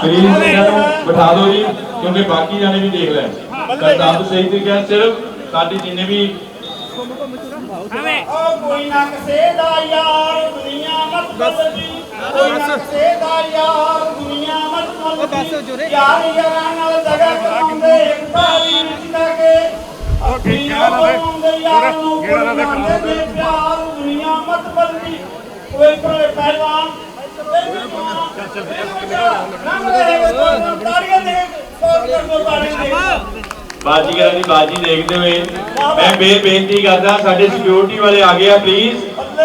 Please ਇਹਨਾਂ ਨੂੰ ਬਿਠਾ ਦਿਓ ਜੀ ਕਿਉਂਕਿ ਬਾਕੀ ਜਾਣੇ ਵੀ ਦੇਖ ਲੈਣ। ਤਾਂ ਦੱਸ ਸਹੀ ਤਰੀਕੇ ਨਾਲ ਸਿਰਫ ਸਾਡੀ ਜਿੰਨੇ ਵੀ ਓ ਕੋਈ ਨਾ ਕਿਸੇ ਦਾ ਯਾਰ ਦੁਨੀਆ ਮਤ ਬਦਲਦੀ ਕੋਈ ਨਾ ਕਿਸੇ ਦਾ ਯਾਰ ਦੁਨੀਆ ਮਤ ਬਦਲਦੀ ਯਾਰ ਯਾਰਾਂ ਨਾਲ ਦਗਾ ਕਰਾਉਂਦੇ ਇੱਕ ਤਾਰੀ ਵਿੱਚ ਲੈ ਕੇ ਅੱਖੀਆਂ ਪਾਉਂਦੇ ਯਾਰ ਨੂੰ ਕੋਈ ਮੰਨਦੇ ਨੇ ਪਿਆਰ ਦੁਨੀਆ ਮਤ ਬਦਲਦੀ ਓਏ ਕੋਲੇ ਪਹਿਲਵਾਨ ਚੱਲ ਚੱਲ ਨੰਗ ਰਹੇ ਤਾੜੀਆਂ ਦੇ ਬਾਜੀਗਰਾਂ ਬਾਜੀ ਦੇਖਦੇ ਹੋਏ। ਮੈਂ ਬੇ ਬੇਨਤੀ ਕਰਦਾ ਸਾਡੇ ਸਿਕਿਉਰਿਟੀ ਵਾਲੇ ਆ ਗਏ ਆ ਪਲੀਜ਼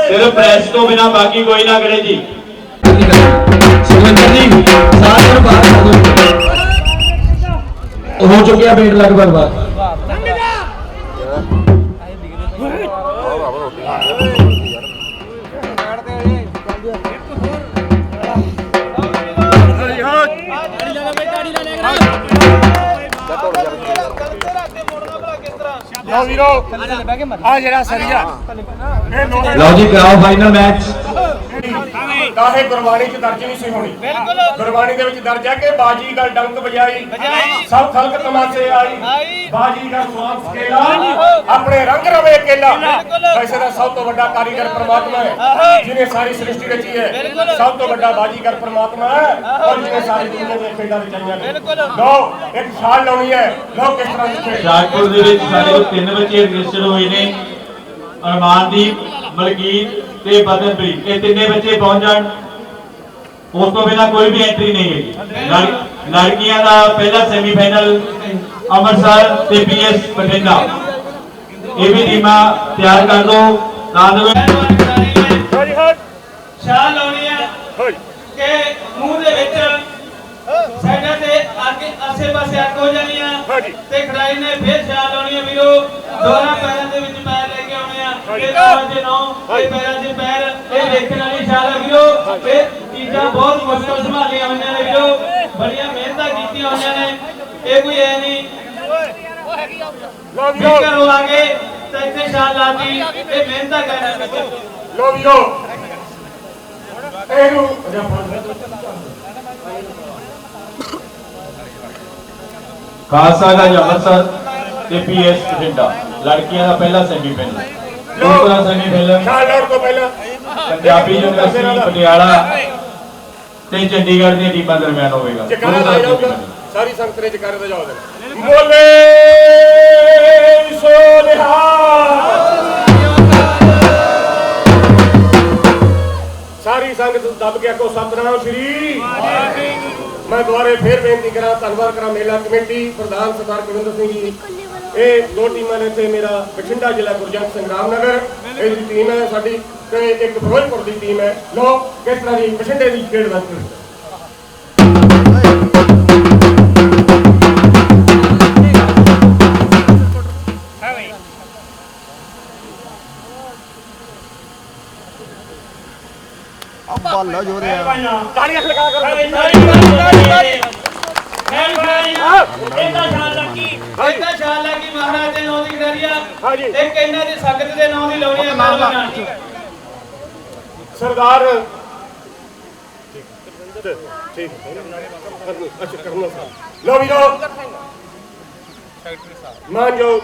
ਸਿਰਫ ਪ੍ਰੈਸ ਤੋਂ ਬਿਨਾ ਬਾਕੀ ਕੋਈ ਨਾ ਕਰੇ ਜੀ। ਸਾਰਿਆਂ ਨੂੰ ਬਾਹਰ ਹੋ ਚੁੱਕਿਆ ਵੇਟ ਲਗਭਗ ਬਾਅਦ ਲਓ ਵੀਰੋ ਆ ਜਿਹੜਾ ਸਰੀਆ। ਲਓ ਜੀ ਕਰਾਓ ਫਾਈਨਲ ਮੈਚ ਕਾਹੇ ਗੁਰਬਾਣੀ ਚ ਦਰਜ ਨਹੀਂ ਸੀ ਹੋਣੀ? ਬਿਲਕੁਲ। ਗੁਰਬਾਣੀ ਦੇ ਵਿੱਚ ਦਰਜ ਹੈ ਕਿ ਬਾਜੀ ਗਲ ਡੰਕ ਵਜਾਈ ਸਭ ਖਲਕ ਤਮਾਸ਼ੇ ਆਈ ਬਾਜੀ ਦਾ ਸਵਾਦ ਸਕੇਲਾ ਆਪਣੇ ਰੰਗ ਰਵੇ ਕੇਲਾ। ਵੈਸੇ ਦਾ ਸਭ ਤੋਂ ਵੱਡਾ ਕਾਰੀਗਰ ਪ੍ਰਮਾਤਮਾ ਹੈ ਜਿਹਨੇ ਸਾਰੀ ਸ੍ਰਿਸ਼ਟੀ ਰਚੀ ਹੈ ਸਭ ਤੋਂ ਵੱਡਾ ਬਾਜੀਗਰ ਪ੍ਰਮਾਤਮਾ ਹੈ ਔਰ ਜਿਹਨੇ ਸਾਰੀ ਦੁਨੀਆ ਦੀਆਂ ਖੇਡਾਂ ਰਚਾਈਆਂ ਨੇ। ਲਓ ਇੱਕ ਛਾਲ ਲਾਉਣੀ ਹੈ। ਲਓ ਕਿਸ ਤਰ੍ਹਾਂ ਦੀ ਖੇਡ। ਸ਼ਾਹਪੁਰ ਦੇ ਵਿੱਚ ਸਾਡੇ ਤਿੰਨ ਬੱਚੇ ਰਜਿਸਟਰ ਹੋਏ ਨੇ। ਅਰਮਾਨਦੀਪ ਮਲਕੀਤ ਤੇ ਬਦਨਪ੍ਰੀਤ ਇਹ ਤਿੰਨੇ ਬੱਚੇ ਪਹੁੰਚ ਜਾਣ। ਉਸ ਤੋਂ ਬਿਨਾਂ ਕੋਈ ਵੀ ਐਂਟਰੀ ਨਹੀਂ ਹੈ ਲੜ- ਲੜਕੀਆਂ ਦਾ ਪਹਿਲਾ ਸੈਮੀਫਾਈਨਲ ਅੰਮ੍ਰਿਤਸਰ ਤੇ ਪੀਐਸ ਬਠਿੰਡਾ। ਇਹ ਵੀ ਟੀਮਾਂ ਤਿਆਰ ਕਰ ਦੇ। ਸ਼ਾਹ ਲਾਉਣੀ ਹੈ ਕਿ ਮੂੰਹ ਦੇ ਵਿੱਚ ਸਾਈਡਾਂ ਤੇ ਅੱਗੇ ਆਸੇ ਪਾਸੇ ਅੱਗ ਹੋ ਜਾਣੀ ਆ ਤੇ ਖੜਾਈ ਨੇ ਫਿਰ ਸ਼ਾਹ ਲਾਉਣੀ ਹੈ ਵੀਰੋ। ਦੋਹਾਂ ਪੈਰਾਂ ਦੇ ਵਿੱਚ ਪੈਰ ਲੈ ਇਹ ਨੌ ਦੇ ਨੌ ਇਹ ਪੈਰਾਂ 'ਚ ਪੈਰ ਇਹ ਦੇਖਣ ਵਾਲੀ ਸ਼ਾਹ ਹੈ ਵੀਰੋ ਇਹ ਚੀਜ਼ਾਂ ਬਹੁਤ ਮੁਸ਼ਕਲ ਸੰਭਾਲੀਆਂ ਹੋਈਆਂ ਨੇ ਵੀਰੋ। ਬੜੀਆਂ ਮਿਹਨਤਾਂ ਕੀਤੀਆਂ ਹੋਈਆਂ ਨੇ। ਇਹ ਕੋਈ ਐ ਨਹੀਂ। ਲਓ ਵੀ ਵੀਰੋ ਘਰੋਂ ਆ ਕੇ ਤੇ ਇੱਥੇ ਸ਼ਾਹ ਲਾਤੀ ਇਹ ਮਿਹਨਤਾਂ ਕਰਨ ਵਿੱਚ ਲੋ ਵੀਰੋ। ਇਹਨੂੰ ਖਾਲਸਾ ਦਾ ਅੰਮ੍ਰਿਤਸਰ ਤੇ ਪੀਐਸ ਬਠਿੰਡਾ ਲੜਕੀਆਂ ਦਾ ਪਹਿਲਾ ਸੈਮੀਫਾਈਨਲ ਦੂਸਰਾ ਸੈਮੀਫਾਈਨਲ ਲਾਉਣ ਤੋਂ ਪਹਿਲਾਂ। ਪੰਜਾਬੀ ਯੂਨੀਵਰਸਿਟੀ ਪਟਿਆਲਾ ਤੇ ਚੰਡੀਗੜ੍ਹ ਦੀਆਂ ਟੀਮਾਂ ਦਰਮਿਆਨ ਹੋਵੇਗਾ। ਜਕਾਰਾ ਲਾਇਆ ਜਾਊਗਾ। ਸਾਰੀ ਸੰਗਤ ਨੇ ਜਕਾਰੇ ਦਾ ਜਵਾਬ ਦੇਣਾ ਬੋਲੇ ਸੋਨਿਹਾ ਸਾਰੀ ਸੰਗਤ ਦੱਬ ਕੇ ਆਖੋ ਸਤਨਾਮ ਸ਼੍ਰੀ। ਮੈਂ ਦੁਬਾਰੇ ਫੇਰ ਬੇਨਤੀ ਕਰਾਂ ਧੰਨਵਾਦ ਕਰਾਂ ਮੇਲਾ ਕਮੇਟੀ ਪ੍ਰਧਾਨ ਸਰਦਾਰ ਗੋਬਿੰਦਰ ਸਿੰਘ ਜੀ। ਇਹ ਦੋ ਟੀਮਾਂ ਨੇ ਇੱਥੇ ਮੇਰਾ ਬਠਿੰਡਾ ਜ਼ਿਲ੍ਹਾ ਗੁਰਜੰਟ ਸੰਗਰਾਮ ਨਗਰ ਇਹ ਦੀ ਟੀਮ ਹੈ ਸਾਡੀ ਤੇ ਇੱਕ ਫਿਰੋਜ਼ਪੁਰ ਦੀ ਟੀਮ ਹੈ। ਲੋ ਕਿਸ ਤਰ੍ਹਾਂ ਦੀ ਬਠਿੰਡੇ ਦੀ ਖੇਡ ਦਾ ਤਾੜੀਆਂ ਖੜਕਾ ਕਰੋ ਇਹਦਾ ਸ਼ਾਨ ਲੱਗੀ। ਮਹਾਰਾਜ ਦੇ ਨਾਂ ਦੀ ਗਡਰੀਆ ਹਾਂਜੀ। ਇੱਕ ਇਹਨਾਂ ਦੀ ਸੰਗਤ ਦੇ ਨਾਂ ਦੀ ਲਾਉਣੀ ਹੈ ਮਹਾਰਾਜ ਸਰਦਾਰ। ਠੀਕ ਅੱਛਾ ਕਰਨਲ ਸਾਹਿਬ ਲੋ ਵੀਰੋ। ਮਾਨਯੋਗ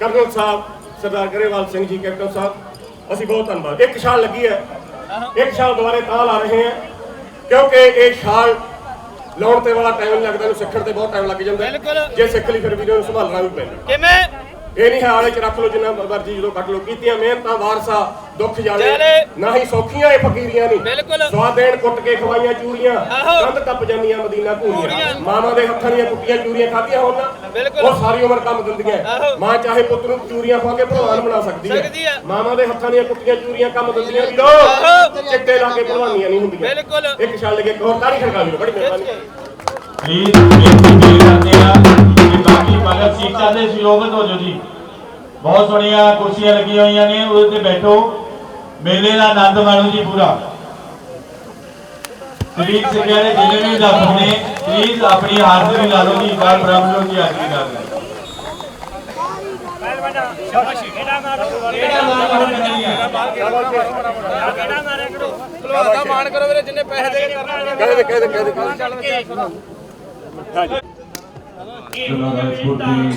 ਕਰਨਲ ਸਾਹਿਬ ਸਰਦਾਰ ਗਰੇਵਾਲ ਸਿੰਘ ਜੀ ਕੈਪਟਨ ਸਾਹਿਬ। ਅਸੀਂ ਬਹੁਤ ਧੰਨਵਾਦ। ਇੱਕ ਛਾਲ ਲੱਗੀ ਹੈ। ਇੱਕ ਛਾਲ ਦੁਬਾਰੇ ਤਾਂ ਲਾ ਰਹੇ ਹਾਂ। ਕਿਉਂਕਿ ਇਹ ਛਾਲ ਲਾਉਣ ਤੇ ਵਾਲਾ ਟਾਈਮ ਲੱਗਦਾ ਇਹਨੂੰ ਸਿੱਖਣ ਤੇ ਬਹੁਤ ਟਾਈਮ ਲੱਗ ਜਾਂਦਾ। ਜੇ ਸਿੱਖ ਲਈ ਫਿਰ ਵੀਡੀਓ ਨੂੰ ਸੰਭਾਲਣਾ ਵੀ ਪੈਂਦਾ। ਕਿਵੇਂ? ਇਹ ਨਹੀਂ ਹੈ ਆਲੇ ਚ ਰੱਖ ਲਓ ਜਿੰਨਾ ਮਰਜ਼ੀ ਜਦੋਂ ਕੱਟ ਲਓ ਕੀਤੀਆਂ ਮਿਹਨਤਾਂ ਵਾਰਸਾ ਦੁੱਖ ਜਾਲੇ ਜਾਲੇ। ਨਾ ਹੀ ਸੌਖੀਆਂ ਇਹ ਫਕੀਰੀਆਂ ਨਹੀਂ। ਸਵਾਦ ਦੇਣ ਕੁੱਟ ਕੇ ਖਵਾਈਆਂ ਚੂਰੀਆਂ। ਕੰਧ ਟੱਪ ਜਾਂਦੀਆਂ ਮਦੀਨਾ। ਭੂਰੀਆਂ ਮਾਵਾਂ ਦੇ ਹੱਥਾਂ ਦੀਆਂ ਕੁੱਟੀਆਂ ਚੂਰੀਆਂ ਖਾਧੀਆਂ ਹੋਣ। ਉਹ ਸਾਰੀ ਉਮਰ ਕੰਮ ਦਿੰਦੀਆਂ। ਮਾਂ ਚਾਹੇ ਪੁੱਤ ਨੂੰ ਚੂਰੀਆਂ ਖਵਾ ਕੇ ਭਲਵਾਨ ਬਣਾ ਸਕਦੀ ਹੈ। ਮਾਵਾਂ ਦੇ ਹੱਥਾਂ ਦੀਆਂ ਕੁੱਟੀਆਂ ਚੂਰੀਆਂ ਕੰਮ ਦਿੰਦੀਆਂ ਵੀਰੋ। ਚਿੱਟੇ ਲਾ ਕੇ ਭਲਵਾਨੀਆਂ ਨਹੀਂ ਹੁੰਦੀਆਂ ਬਿਲਕੁਲ। ਇੱਕ ਛੱਲ ਲਗੇ ਇੱਕ ਹੋਰ ਤਾੜੀ ਖੜਕਾ ਵੀਰੋ ਬੜੀ ਮਿਹਰਬਾਨੀ ਪਲੀਜ਼ ਬੇਨਤੀ ਕਰਦੇ ਆ ਕਿ ਬਾਕੀ ਭਗਤ ਸੀਟਾਂ ਦੇ ਸ਼ਿਰੋਗਤ ਹੋ ਜਾਓ ਜੀ। ਬਹੁਤ ਸੋਹਣੀਆਂ ਕੁਰਸੀਆਂ ਲੱਗੀਆਂ ਹੋਈਆਂ ਨੇ ਉਹਦੇ ਤੇ ਬੈਠੋ। ਮੇਲੇ ਦਾ ਆਨੰਦ ਮਾਣੋ ਜੀ ਪੂਰਾ। ਸਿੱਖਿਆ ਦੇ ਜਿੰਨੇ ਵੀ ਅਧਿਆਪਕ ਨੇ ਪਲੀਜ਼ ਆਪਣੀ ਹਾਜ਼ਰੀ ਲਾ ਲਓ ਜੀ ਗੱਲ ਬ੍ਰਾਹਮਣੋਂ ਦੀ ਹਾਜ਼ਰੀ ਲਾ ਲਓ। ਕਿਹੜਾ ਮਾਰ ਹੋਣੀ ਹੈ ਜਿਲ੍ਹਾ ਰਾਜਪੁਰ ਦੀ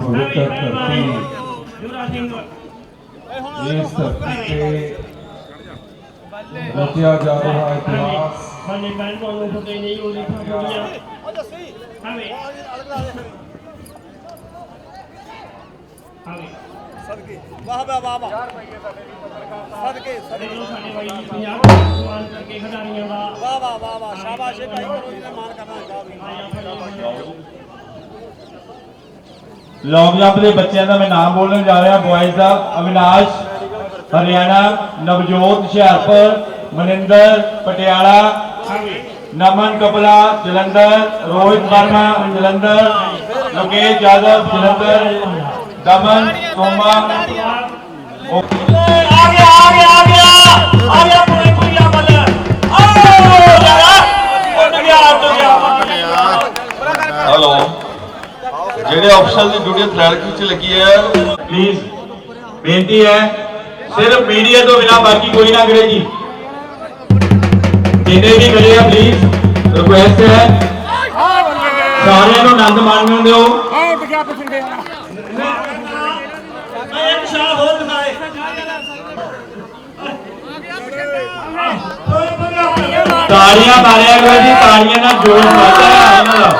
ਪਵਿੱਤਰ ਧਰਤੀ ਇਸ ਧਰਤੀ ਤੇ ਰਚਿਆ ਜਾ ਰਿਹਾ ਇਤਿਹਾਸ ਸਾਡੇ ਬੈਂਕ ਨੂੰ ਫਤੇ ਨਹੀਂ ਉਹ ਲਿਖਾ ਹੋਈਆਂ ਹਵੇਂ ਹਵੇਂ ਵਾਹ ਵਾਹ ਵਾਹ ਵਾਹ। ਸਦਕੇ ਸਾਡੇ ਬਾਈ ਜੀ ਪੰਜਾਬ ਸਨਮਾਨ ਕਰਕੇ ਖਿਡਾਰੀਆਂ ਦਾ। ਵਾਹ ਵਾਹ ਵਾਹ ਵਾਹ। ਸ਼ਾਬਾਸ਼ ਇਹ ਭਾਈ ਕਰੋ ਜਿਹਨੇ ਮਾਨ ਕਰਨਾ। ਚਾਹੀਦਾ ਲੌਂਗ ਜੰਪ ਦੇ ਬੱਚਿਆਂ ਦਾ ਮੈਂ ਨਾਮ ਬੋਲਣ ਜਾ ਰਿਹਾ ਬॉयਜ਼ ਦਾ ਅਵਿਨਾਸ਼ ਹਰਿਆਣਾ ਨਵਜੋਤ ਹੁਸ਼ਿਆਰਪੁਰ ਮਨਿੰਦਰ ਪਟਿਆਲਾ ਨਮਨ ਕਪਲਾ ਜਲੰਧਰ ਰੋਹਿਤ ਵਰਮਾ ਜਲੰਧਰ ਲੋਕੇਸ਼ ਯਾਦਵ ਜਲੰਧਰ। ਦਮਨ ਆ ਗਿਆ ਆ ਗਿਆ ਆ ਗਿਆ। ਆ ਗਿਆ ਆਓ ਯਾਰਾ। ਉੱਡ ਗਿਆ ਉੱਡ ਗਿਆ। ਹੈਲੋ। ਜਿਹੜੇ ਅਫਸਰ ਦੀ ਡਿਊਟੀ ਅਥਲੈਟਿਕਸ ਵਿੱਚ ਲੱਗੀ ਹੈ। ਪਲੀਜ਼ ਬੇਨਤੀ ਹੈ ਸਿਰਫ ਮੀਡੀਆ ਤੋਂ ਬਿਨਾ ਬਾਕੀ ਕੋਈ ਨਾ ਕਰੇ ਜੀ। ਜਿੰਨੇ ਵੀ ਖੜੇ ਆ ਪਲੀਜ਼ ਰਿਕੁਐਸਟ ਹੈ। ਸਾਰਿਆਂ ਨੂੰ ਆਨੰਦ ਮਾਣਨ ਦਿਓ ਮੈਂ ਇੱਕ ਸ਼ਾਹ ਹੋਰ ਦਿਖਾਏ ਤਾੜੀਆਂ ਮਾਰਿਆ ਕਰੋ ਜੀ ਤਾੜੀਆਂ ਨਾਲ ਜੋਸ਼ ਵੱਧਦਾ ਹੈ ਇਹਨਾਂ ਦਾ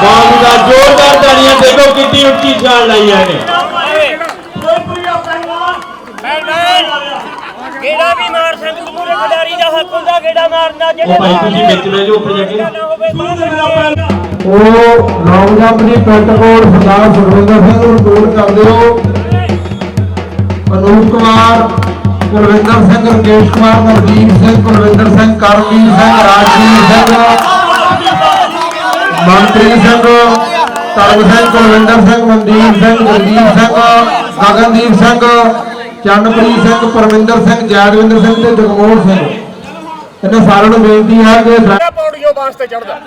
ਸ਼ਾਟ ਦਾ ਜ਼ੋਰਦਾਰ ਤਾੜੀਆਂ ਦੇਖੋ ਕਿੰਨੀ ਉੱਚੀ ਛਾਲ ਲਾਈ ਹੈ ਇਹਨੇ ਪੂਰੀ ਪੂਰੀ ਪਹਿਲਾ ਕਿਹੜਾ ਵੀ ਮਾਰ ਸੰਗਤ ਪੂਰੇ ਖਿਡਾਰੀ ਦਾ ਹੱਕ ਹੁੰਦਾ ਕਿਹੜਾ ਮਾਰਨਾ ਉਹ ਭਾਈ ਤੁਸੀਂ ਵਿੱਚ ਬਹਿ ਜਾਓ ਉੱਪਰ ਜਾ ਕੇ। ਉਹ ਲੌਂਗ ਜੰਪ ਦੀ ਪੈਂਟ ਕੋਡ ਸਰਦਾਰ ਸੁਖਵਿੰਦਰ ਸਿੰਘ ਨੂੰ ਰਿਪੋਰਟ ਕਰ ਦਿਓ। ਅਨੂਪ ਕੁਮਾਰ ਕੁਲਵਿੰਦਰ ਸਿੰਘ, ਰਕੇਸ਼ ਕੁਮਾਰ ਨਵਦੀਪ ਸਿੰਘ, ਕੁਲਵਿੰਦਰ ਸਿੰਘ ਕਰਮਵੀਰ ਸਿੰਘ, ਰਾਜਵੀਰ ਸਿੰਘ, ਮਨਪ੍ਰੀਤ ਸਿੰਘ, ਧਰਮ ਸਿੰਘ, ਕੁਲਵਿੰਦਰ ਸਿੰਘ, ਮਨਦੀਪ ਸਿੰਘ ਜਗਦੀਪ ਸਿੰਘ, ਗਗਨਦੀਪ ਸਿੰਘ, ਚੰਨਪ੍ਰੀਤ ਸਿੰਘ, ਪਰਮਿੰਦਰ ਸਿੰਘ, ਜੈਦਵਿੰਦਰ ਸਿੰਘ ਤੇ ਜਗਮੋਹਨ ਸਿੰਘ। ਇਹਨਾਂ ਸਾਰਿਆਂ ਨੂੰ ਬੇਨਤੀ ਹੈ ਕਿ ਕਿਹੜਾ ਪੌੜੀਓ ਚੜਦਾ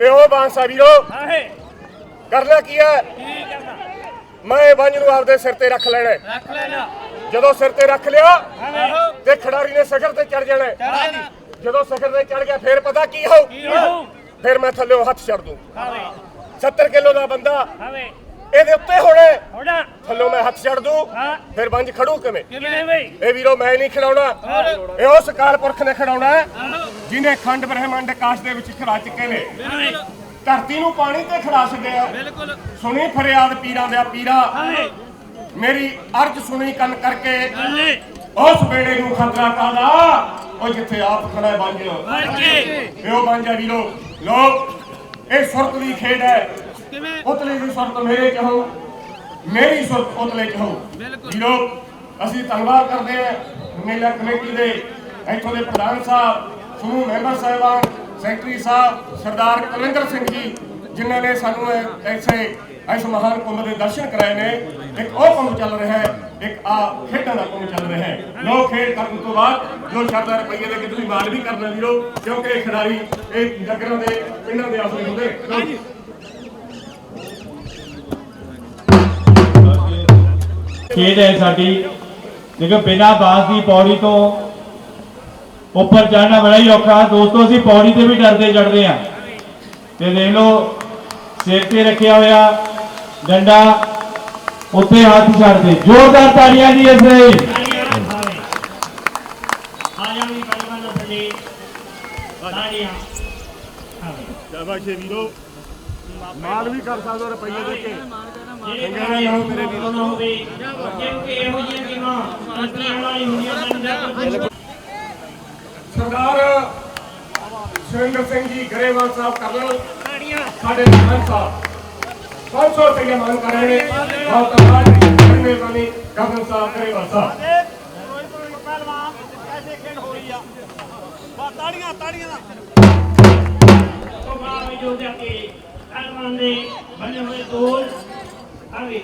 ਇਹ ਉਹ ਬਾਂਸ ਵੀਰੋ। ਕਰਨਾ ਕੀ ਹੈ? ਮੈਂ ਬੰਜ ਨੂੰ ਆਪਦੇ ਸਿਰ ਤੇ ਰੱਖ ਲੈਣਾ। ਰੱਖ ਲੈਣਾ। ਜਦੋਂ ਸਿਰ ਤੇ ਰੱਖ ਲਿਆ ਤੇ ਖਿਡਾਰੀ ਨੇ ਸਿਖਰ ਤੇ ਚੜ ਜਾਣਾ। ਜਦੋਂ ਸਿਖਰ ਤੇ ਚੜ ਗਿਆ ਫਿਰ ਪਤਾ ਕੀ ਹੋਊ? ਫਿਰ ਮੈਂ ਥੱਲੇੋਂ ਹੱਥ ਛੱਡ ਦੂੰ। 70 ਕਿਲੋ ਦਾ ਬੰਦਾ ਇਹਦੇ ਉੱਤੇ ਹੋਣਾ। ਥੱਲੋਂ ਮੈਂ ਹੱਥ ਛੱਡ ਦੂੰ। ਫਿਰ ਬੰਜ ਖੜੂ ਕਿਵੇਂ? ਇਹ ਵੀਰੋ ਮੈਂ ਨਹੀਂ ਖਿਡਾਉਣਾ। ਇਹ ਉਸ ਅਕਾਲ ਪੁਰਖ ਨੇ ਖਿਡਾਉਣਾ। ਹੈ, ਜਿਹਨੇ ਖੰਡ ਬ੍ਰਹਿਮੰਡ ਆਕਾਸ਼ ਦੇ ਵਿੱਚ ਖਿਡਾ ਚੁੱਕੇ ਨੇ ਧਰਤੀ ਨੂੰ ਪਾਣੀ ਤੇ ਖਿਡਾ ਛੱਡਿਆ ਸੁਣੀ ਫਰਿਆਦ ਪੀਰਾਂ ਦੇ ਪੀਰਾ। ਮੇਰੀ ਅਰਜ ਸੁਣੀ ਕੰਨ ਕਰਕੇ। ਉਸ ਵੇੜੇ ਨੂੰ ਖਤਰਾ ਕਾਦਾ ਉਹ ਜਿੱਥੇ ਆਪ ਖੜਾ ਬੰਜ ਇਹ ਉਹ ਬੰਜ ਹੈ ਵੀਰੋ ਲੋਕ ਇਹ ਸੁਰਤ ਦੀ ਖੇਡ ਹੈ। ਉਤਲੇ ਦੀ ਸੁਰਤ ਮੇਰੇ ਚ ਹੋ ਮੇਰੀ ਸੁਰਤ ਉਤਲੇ ਚ ਹੋ ਵੀਰੋ ਅਸੀਂ ਧੰਨਵਾਦ ਕਰਦੇ ਹਾਂ ਮੇਲਾ ਕਮੇਟੀ ਦੇ ਇੱਥੋਂ ਦੇ ਪ੍ਰਧਾਨ ਸਾਹਿਬ ਸਮੂਹ ਮੈਂਬਰ ਸਾਹਿਬਾਨ ਸੈਕਟਰੀ ਸਾਹਿਬ, ਸਰਦਾਰ ਕੁਲਵਿੰਦਰ ਸਿੰਘ ਜੀ, ਜਿਨ੍ਹਾਂ ਨੇ ਸਾਨੂੰ ਐਸੇ ਇਸ ਮਹਾਨ ਕੁੰਭ ਦੇ ਦਰਸ਼ਨ ਕਰਾਏ ਨੇ। ਇੱਕ ਉਹ ਕੁੰਭ ਚੱਲ ਰਿਹਾ ਹੈ, ਇੱਕ ਆ ਖੇਡਾਂ ਦਾ ਕੁੰਭ ਚੱਲ ਰਿਹਾ ਹੈ। ਲੋ ਖੇਡ ਕਰਨ ਤੋਂ ਬਾਅਦ ਜੋ ਸ਼ਰਧਾ ਰੁਪਈਏ ਦੇ ਕੇ ਤੁਸੀਂ ਮਾਲ ਵੀ ਕਰਨਾ ਵੀਰੋ ਕਿਉਂਕਿ ਇਹ ਖਿਡਾਰੀ, ਇਹ ਨਗਰਾਂ ਦੇ ਪਿੰਡਾਂ ਦੇ ਆਸਰੇ ਹੁੰਦੇ। ਖੇਡ ਹੈ ਸਾਡੀ। ਦੇਖੋ, ਬਿਨਾਂ ਬਾਂਸ ਦੀ ਪੌੜੀ ਤੋਂ ਉੱਪਰ ਚੜਨਾ ਬੜਾ ਹੀ ਔਖਾ। ਦੋਸਤੋ ਅਸੀਂ ਪੌੜੀ ਤੇ ਵੀ ਡਰਦੇ ਚੜਦੇ ਆ ਤੇ ਦੇਖ ਲਓ ਸਿਰ ਤੇ ਰੱਖਿਆ ਹੋਇਆ ਡੰਡਾ ਉੱਤੇ ਹੱਥ ਛੱਡਦੇ। ਜ਼ੋਰਦਾਰ ਤਾੜੀਆਂ ਜੀ ਇਸ ਲਈ। ਮਾਲ ਵੀ ਕਰ ਸਕਦੇ ਹੋ ਰੁਪਈਏ ਦੇ ਕੇ। ਜਿਹੜੇ ਨਾ ਮੇਰੇ ਵੀਰ ਨਾ ਹੋਵੇ ਕਿਉਂਕਿ ਇਹੋ ਜਿਹੀਆਂ ਗੇਮਾਂ ਅੰਤਰੀਆਂ ਵਾਲੀ ਹੁੰਦੀਆਂ ਹਨ ਜਾਂ ਸਰਦਾਰ ਸੁਰਿੰਦਰ ਸਿੰਘ ਜੀ ਗਰੇਵਾਲ ਸਾਹਿਬ ਕਰਨਲ ਸਾਡੇ ਸਰਪੰਚ ਸਾਹਿਬ। 500 ਰੁਪਏ ਮੰਗ ਕਰ ਰਹੇ ਨੇ। ਬਹੁਤ ਧੰਨਵਾਦ ਜੀ। ਮਿਹਰਬਾਨੀ ਗਵਰਨਰ ਸਾਹਿਬ, ਗਰੇਵਾਲ ਸਾਹਿਬ। ਪਹਿਲਵਾਨ ਐਸੇ ਖੇਡ ਹੋ ਰਹੀ ਆ ਬਾ ਤਾੜੀਆਂ ਤਾੜੀਆਂ ਦਾ ਉਹ ਬਾਹਰ ਜੋ ਜਾ ਕੇ ਪਹਿਲਵਾਨ ਦੇ ਬਣੇ ਹੋਏ ਦੋਲ ਆਵੇ